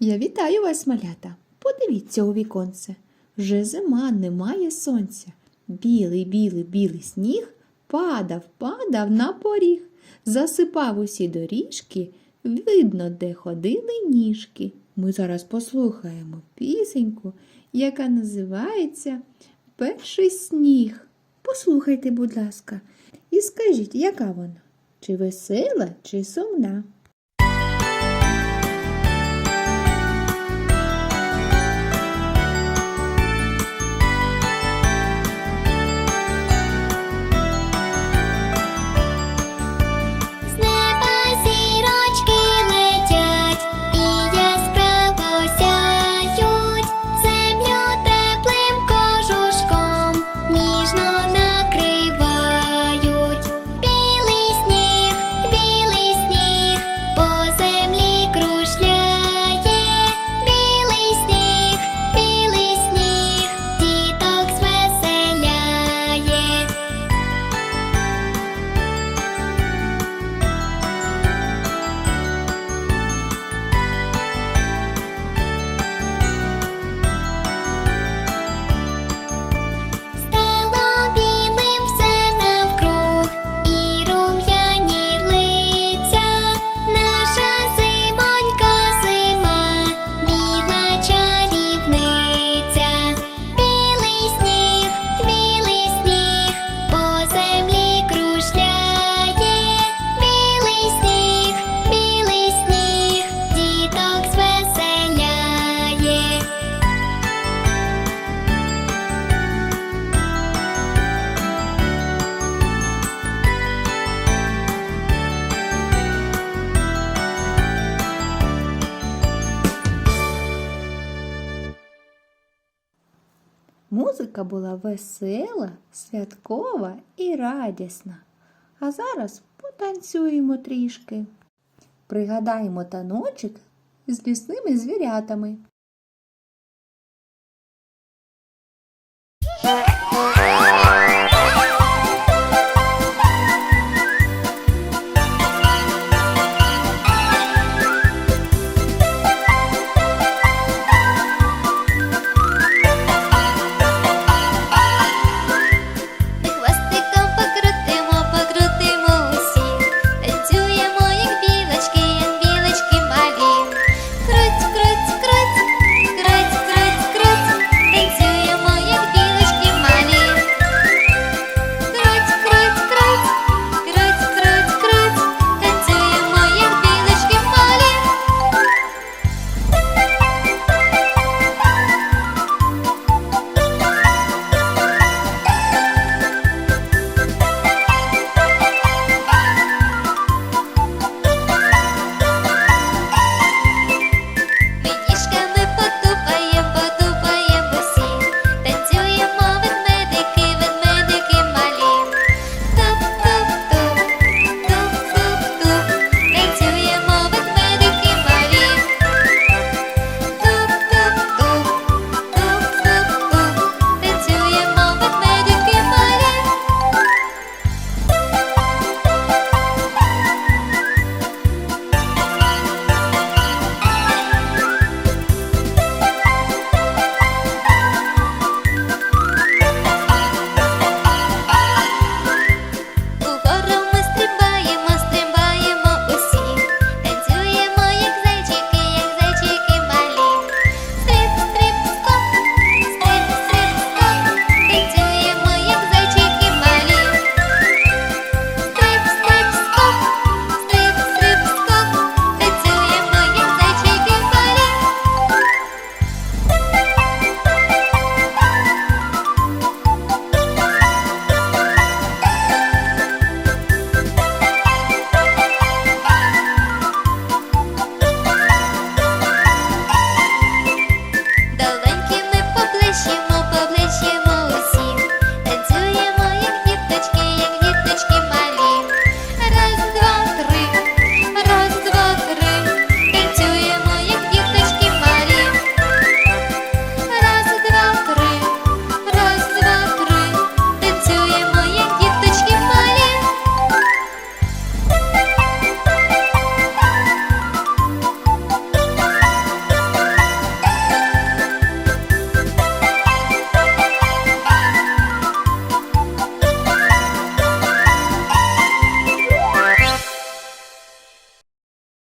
Я вітаю вас, малята. Подивіться у віконце. Вже зима, немає сонця. Білий, білий, білий сніг падав, падав на поріг, засипав усі доріжки, видно, де ходили ніжки. Ми зараз послухаємо пісеньку, яка називається Перший сніг. Послухайте, будь ласка, і скажіть, яка вона? Чи весела, чи сумна? Музика була весела, святкова і радісна. А зараз потанцюємо трішки. Пригадаємо таночок з лісними звірятами.